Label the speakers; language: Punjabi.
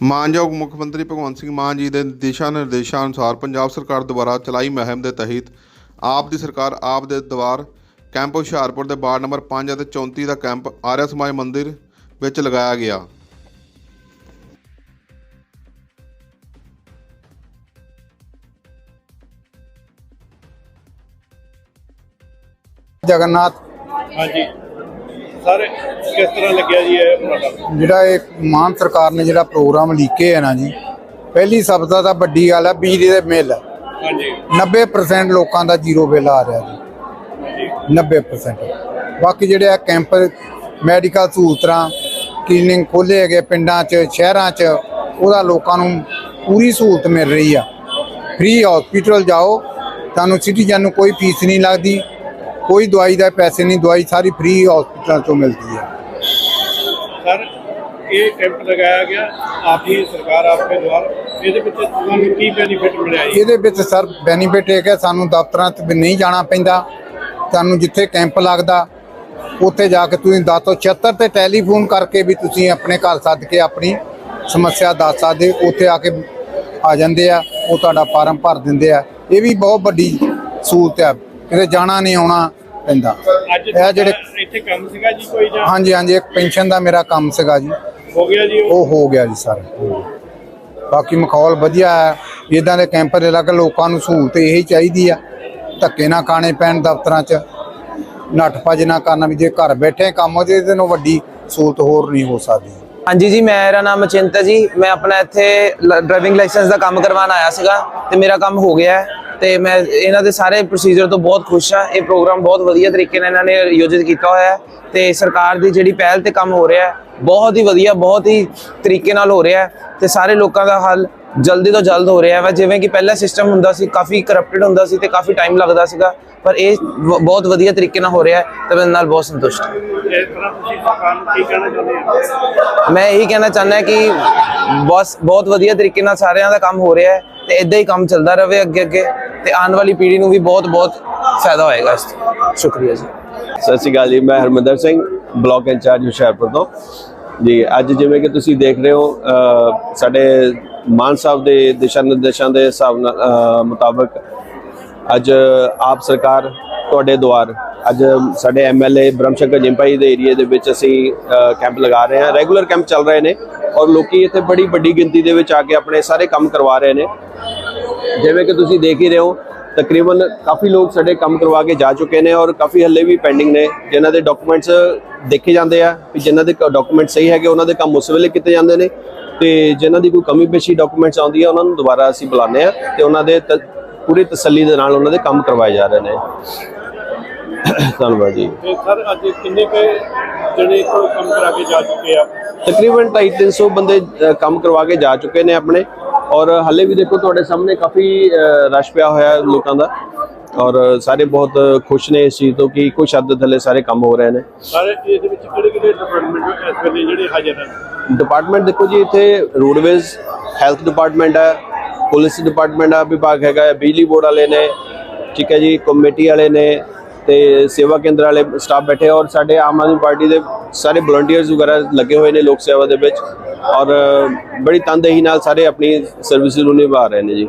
Speaker 1: ਮਾਨਯੋਗ ਮੁੱਖ ਮੰਤਰੀ ਭਗਵੰਤ ਸਿੰਘ ਮਾਨ ਜੀ ਦੇ ਦਿਸ਼ਾ ਨਿਰਦੇਸ਼ਾਂ ਅਨੁਸਾਰ ਪੰਜਾਬ ਸਰਕਾਰ ਦੁਆਰਾ ਚਲਾਈ ਮੁਹਿੰਮ ਦੇ ਤਹਿਤ ਆਪ ਦੀ ਸਰਕਾਰ ਆਪ ਦੇ ਦਵਾਰ ਕੈਂਪ ਹੁਸ਼ਿਆਰਪੁਰ ਦੇ ਵਾਰਡ ਨੰਬਰ 5 ਅਤੇ 34 ਦਾ ਕੈਂਪ ਆਰਿਆ ਸਮਾਜ ਮੰਦਿਰ ਵਿੱਚ ਲਗਾਇਆ ਗਿਆ।
Speaker 2: ਜਗਨਨਾਥ
Speaker 3: ਹਾਂਜੀ। ਸਰ ਕਿਸ ਤਰ੍ਹਾਂ ਲੱਗਿਆ ਜੀ ਇਹ ਤੁਹਾਡਾ
Speaker 2: ਜਿਹੜਾ ਇਹ ਮਾਨ ਸਰਕਾਰ ਨੇ ਜਿਹੜਾ ਪ੍ਰੋਗਰਾਮ ਲੀਕੇ ਹੈ ਨਾ ਜੀ ਪਹਿਲੀ ਸਭ ਤੋਂ ਤਾਂ ਵੱਡੀ ਗੱਲ ਹੈ ਬਿਜਲੀ ਦੇ ਮਿਲ
Speaker 3: ਹਾਂਜੀ।
Speaker 2: 90% ਲੋਕਾਂ ਦਾ ਜ਼ੀਰੋ ਬਿੱਲ ਆ ਰਿਹਾ ਜੀ। 90% ਬਾਕੀ ਜਿਹੜੇ ਆ ਕੈਂਪ ਮੈਡੀਕਲ ਸਹੂਲਤਾਂ ਕਲੀਨਿੰਗ ਖੋਲੇ ਹੈਗੇ ਪਿੰਡਾਂ 'ਚ ਸ਼ਹਿਰਾਂ 'ਚ ਉਹਦਾ ਲੋਕਾਂ ਨੂੰ ਪੂਰੀ ਸਹੂਲਤ ਮਿਲ ਰਹੀ ਆ। ਫ੍ਰੀ ਹਸਪੀਟਲ ਜਾਓ ਤੁਹਾਨੂੰ ਸਿਟੀਜ਼ਨ ਨੂੰ ਕੋਈ ਫੀਸ ਨਹੀਂ ਲੱਗਦੀ। ਕੋਈ ਦਵਾਈ ਦਾ ਪੈਸੇ ਨਹੀਂ ਦਵਾਈ ਸਾਰੀ ਫ੍ਰੀ ਹਸਪੀਟਲ ਤੋਂ ਮਿਲਦੀ ਹੈ।
Speaker 3: ਸਰ ਇਹ ਕੈਂਪ ਲਗਾਇਆ ਗਿਆ ਆਪ ਹੀ ਸਰਕਾਰ ਆਪਕੇ ਦੁਆਰ ਇਹਦੇ ਵਿੱਚ ਤੁਹਾਨੂੰ ਕੀ ਬੈਨੀਫਿਟ ਮਿਲਿਆ ਜੀ?
Speaker 2: ਇਹਦੇ ਵਿੱਚ ਸਰ ਬੈਨੀਫਿਟ ਇਹ ਹੈ ਸਾਨੂੰ ਦਫ਼ਤਰਾਂ 'ਚ ਨਹੀਂ ਜਾਣਾ ਪੈਂਦਾ। ਤੁਹਾਨੂੰ ਜਿੱਥੇ ਕੈਂਪ ਲੱਗਦਾ ਉੱਥੇ ਜਾ ਕੇ ਤੁਸੀਂ 10 ਤੋਂ 76 ਤੇ ਟੈਲੀਫੋਨ ਕਰਕੇ ਵੀ ਤੁਸੀਂ ਆਪਣੇ ਘਰ ਸੱਦ ਕੇ ਆਪਣੀ ਸਮੱਸਿਆ ਦੱਸ ਸਕਦੇ ਉੱਥੇ ਆ ਕੇ ਆ ਜਾਂਦੇ ਆ ਉਹ ਤੁਹਾਡਾ ਫਾਰਮ ਭਰ ਦਿੰਦੇ ਆ। ਇਹ ਵੀ ਬਹੁਤ ਵੱਡੀ ਸਹੂਲਤ ਆ ਕਿਤੇ ਜਾਣਾ ਨਹੀਂ ਆਉਣਾ ਪੈਂਦਾ।
Speaker 3: ਅੱਜ
Speaker 2: ਇਹ ਜਿਹੜੇ
Speaker 3: ਇੱਥੇ ਕੰਮ ਸੀਗਾ ਜੀ ਕੋਈ ਜਾਂ?
Speaker 2: ਹਾਂਜੀ ਹਾਂਜੀ ਇੱਕ ਪੈਨਸ਼ਨ ਦਾ ਮੇਰਾ ਕੰਮ ਸੀਗਾ ਜੀ।
Speaker 3: ਹੋ ਗਿਆ ਜੀ ਉਹ?
Speaker 2: ਹੋ ਗਿਆ ਜੀ ਸਰ। ਬਾਕੀ ਮਾਹੌਲ ਵਧੀਆ ਹੈ। ਇਦਾਂ ਦੇ ਕੈਂਪ ਦੇ ਲੱਗ ਲੋਕਾਂ ਨੂੰ ਸਹੂਲਤ ਇਹੀ ਚਾਹੀਦੀ ਆ। ਧੱਕੇ ਨਾ ਖਾਣੇ ਪੈਣ ਦਫ਼ਤਰਾਂ 'ਚ। ਨੱਠ ਭੱਜ ਨਾ ਕਰਨਾ ਵੀ ਜੇ ਘਰ ਬੈਠੇ ਕੰਮ ਹੋ ਜੇ ਇਹਦੇ ਨਾਲੋਂ ਵੱਡੀ ਸਹੂਲਤ ਹੋਰ ਨਹੀਂ ਹੋ ਸਕਦੀ।
Speaker 4: ਹਾਂਜੀ ਜੀ ਮੇਰਾ ਨਾਮ ਅਚਿੰਤ ਹੈ ਜੀ। ਮੈਂ ਆਪਣਾ ਇੱਥੇ ਡਰਾਈਵਿੰਗ ਲਾਇਸੈਂਸ ਦਾ ਕੰਮ ਕਰਵਾਉਣ ਆਇਆ ਸੀਗਾ ਤੇ ਮੇਰਾ ਕੰਮ ਹੋ ਗਿਆ ਹੈ। ਤੇ ਮੈਂ ਇਹਨਾਂ ਦੇ ਸਾਰੇ ਪ੍ਰੋਸੀਜਰ ਤੋਂ ਬਹੁਤ ਖੁਸ਼ ਹਾਂ। ਇਹ ਪ੍ਰੋਗਰਾਮ ਬਹੁਤ ਵਧੀਆ ਤਰੀਕੇ ਨਾਲ ਇਹਨਾਂ ਨੇ ਆਯੋਜਿਤ ਕੀਤਾ ਹੋਇਆ ਹੈ ਤੇ ਸਰਕਾਰ ਦੀ ਜਿਹੜੀ ਪਹਿਲ ਤੇ ਕੰਮ ਹੋ ਰਿਹਾ ਹੈ ਬਹੁਤ ਹੀ ਵਧੀਆ ਬਹੁਤ ਹੀ ਤਰੀਕੇ ਨਾਲ ਹੋ ਰਿਹਾ ਹੈ ਤੇ ਸਾਰੇ ਲੋਕਾਂ ਦਾ ਹੱਲ ਜਲਦੀ ਤੋਂ ਜਲਦ ਹੋ ਰਿਹਾ ਹੈ। ਜਿਵੇਂ ਕਿ ਪਹਿਲਾ ਸਿਸਟਮ ਹੁੰਦਾ ਸੀ ਕਾਫੀ ਕਰਪਟਡ ਹੁੰਦਾ ਸੀ ਤੇ ਕਾਫੀ ਟਾਈਮ ਲੱਗਦਾ ਸੀਗਾ ਪਰ ਇਹ ਬਹੁਤ ਵਧੀਆ ਤਰੀਕੇ ਨਾਲ ਹੋ ਰਿਹਾ ਹੈ ਤੇ ਮੈਂ ਨਾਲ ਬਹੁਤ ਸੰਤੁਸ਼ਟ ਹੋ। ਮੈਂ ਇਹੀ ਕਹਿਣਾ ਚਾਹੁੰਦਾ ਕਿ ਬਸ ਬਹੁਤ ਵਧੀਆ ਤਰੀਕੇ ਨਾਲ ਸਾਰਿਆਂ ਦਾ ਕੰਮ ਹੋ ਰਿਹਾ ਹੈ ਤੇ ਇਦਾਂ ਹੀ ਕੰਮ ਚੱਲਦਾ ਰਹੇ ਅੱਗੇ ਅੱਗੇ ਤੇ ਆਉਣ ਵਾਲੀ ਪੀੜ੍ਹੀ ਨੂੰ ਵੀ ਬਹੁਤ ਬਹੁਤ ਫਾਇਦਾ ਹੋਏਗਾ ਇਸ ਤੋਂ। ਸ਼ੁਕਰੀਆ ਜੀ।
Speaker 5: ਸਤਿ ਸ਼੍ਰੀ ਅਕਾਲ ਜੀ, ਮੈਂ ਹਰਮਿੰਦਰ ਸਿੰਘ, ਬਲਾਕ ਇੰਚਾਰਜ ਹੁਸ਼ਿਆਰਪੁਰ ਤੋਂ। ਜੀ, ਅੱਜ ਜਿਵੇਂ ਕਿ ਤੁਸੀਂ ਦੇਖ ਰਹੇ ਹੋ ਸਾਡੇ ਮਾਨ ਸਾਹਿਬ ਦੇ ਦਿਸ਼ਾ ਨਿਰਦੇਸ਼ਾਂ ਦੇ ਹਿਸਾਬ ਨਾਲ ਮੁਤਾਬਕ ਅੱਜ ਆਪ ਸਰਕਾਰ ਤੁਹਾਡੇ ਦੁਆਰ, ਅੱਜ ਸਾਡੇ ਐਮਐਲਏ ਬ੍ਰਹਮਸ਼ੰਕਰ ਜਿੰਪਾਈ ਦੇ ਏਰੀਆ ਦੇ ਵਿੱਚ ਅਸੀਂ ਕੈਂਪ ਲਗਾ ਰਹੇ ਹਾਂ। ਰੈਗੂਲਰ ਕੈਂਪ ਚੱਲ ਰਹੇ ਨੇ ਔਰ ਲੋਕੀ ਇੱਥੇ ਬੜੀ ਵੱਡੀ ਗਿਣਤੀ ਦੇ ਵਿੱਚ ਆ ਕੇ ਆਪਣੇ ਸਾਰੇ ਕੰਮ ਕਰਵਾ ਰਹੇ ਨੇ। ਜਿਵੇਂ ਕਿ ਤੁਸੀਂ ਦੇਖ ਹੀ ਰਹੇ ਹੋ ਤਕਰੀਬਨ ਕਾਫੀ ਲੋਕ ਸਾਡੇ ਕੰਮ ਕਰਵਾ ਕੇ ਜਾ ਚੁੱਕੇ ਨੇ ਔਰ ਕਾਫੀ ਹੱਲੇ ਵੀ ਪੈਂਡਿੰਗ ਨੇ ਜਿਨ੍ਹਾਂ ਦੇ ਡਾਕੂਮੈਂਟਸ ਦੇਖੇ ਜਾਂਦੇ ਆ ਵੀ ਜਿਨ੍ਹਾਂ ਦੇ ਡਾਕੂਮੈਂਟ ਸਹੀ ਹੈਗੇ ਉਹਨਾਂ ਦੇ ਕੰਮ ਉਸ ਵੇਲੇ ਕੀਤੇ ਜਾਂਦੇ ਨੇ ਤੇ ਜਿਨ੍ਹਾਂ ਦੀ ਕੋਈ ਕਮੀ ਪੇਸ਼ੀ ਡਾਕੂਮੈਂਟਸ ਆਉਂਦੀ ਆ ਉਹਨਾਂ ਨੂੰ ਦੁਬਾਰਾ ਅਸੀਂ ਬੁਲਾਉਂਦੇ ਆ ਤੇ ਉਹਨਾਂ ਦੇ ਪੂਰੀ ਤਸੱਲੀ ਦੇ ਨਾਲ ਉਹਨਾਂ ਦੇ ਕੰਮ ਕਰਵਾਏ ਜਾ ਰਹੇ ਨੇ। ਧੰਨਵਾਦ ਜੀ।
Speaker 3: ਸਰ ਅੱਜ ਕਿੰਨੇ ਕੁ ਜਿਹੜੇ ਕੋਈ ਕੰਮ ਕਰਾ ਕੇ ਜਾ ਚੁੱਕੇ ਆ?
Speaker 5: ਤਕਰੀਬਨ 250 ਬੰਦੇ ਕੰਮ ਕਰਵਾ ਕੇ ਜਾ ਚੁੱਕੇ ਨੇ ਆਪਣੇ। ਔਰ ਹੱਲੇ ਵੀ ਦੇਖੋ ਤੁਹਾਡੇ ਸਾਹਮਣੇ ਕਾਫੀ ਰਸ਼ ਪਿਆ ਹੋਇਆ ਲੋਕਾਂ ਦਾ। ਔਰ ਸਾਰੇ ਬਹੁਤ ਖੁਸ਼ ਨੇ ਇਸ ਚੀਜ਼ ਤੋਂ ਕਿ ਕੁਝ ਹੱਦ ਥੱਲੇ ਸਾਰੇ ਕੰਮ ਹੋ ਰਹੇ ਨੇ।
Speaker 3: ਸਾਰੇ ਇਹਦੇ ਵਿੱਚ ਕਿਹੜੇ ਕਿਹੜੇ ਡਿਪਾਰਟਮੈਂਟ ਇਸ ਵੇਲੇ ਜਿਹੜੇ ਹਾਜ਼ਰ ਹਨ
Speaker 5: ਡਿਪਾਰਟਮੈਂਟ ਦੇਖੋ ਜੀ ਇੱਥੇ ਰੋਡਵੇਜ਼ ਹੈਲਥ ਡਿਪਾਰਟਮੈਂਟ ਹੈ ਪੁਲਿਸ ਡਿਪਾਰਟਮੈਂਟ ਦਾ ਵਿਭਾਗ ਹੈਗਾ ਹੈ, ਬਿਜਲੀ ਬੋਰਡ ਵਾਲੇ ਨੇ ਠੀਕ ਹੈ ਜੀ ਕਮੇਟੀ ਵਾਲੇ ਨੇ ਤੇ ਸੇਵਾ ਕੇਂਦਰ ਵਾਲੇ ਸਟਾਫ ਬੈਠੇ ਔਰ ਸਾਡੇ ਆਮ ਆਦਮੀ ਪਾਰਟੀ ਦੇ ਸਾਰੇ ਵਲੰਟੀਅਰਸ ਵਗੈਰਾ ਲੱਗੇ ਹੋਏ ਨੇ ਲੋਕ ਸੇਵਾ ਦੇ ਵਿੱਚ ਔਰ ਬੜੀ ਤਨਦੇਹੀ ਨਾਲ ਸਾਰੇ ਆਪਣੀ ਸਰਵਿਸਿਜ਼ ਨੂੰ ਨਿਭਾ ਰਹੇ ਨੇ ਜੀ।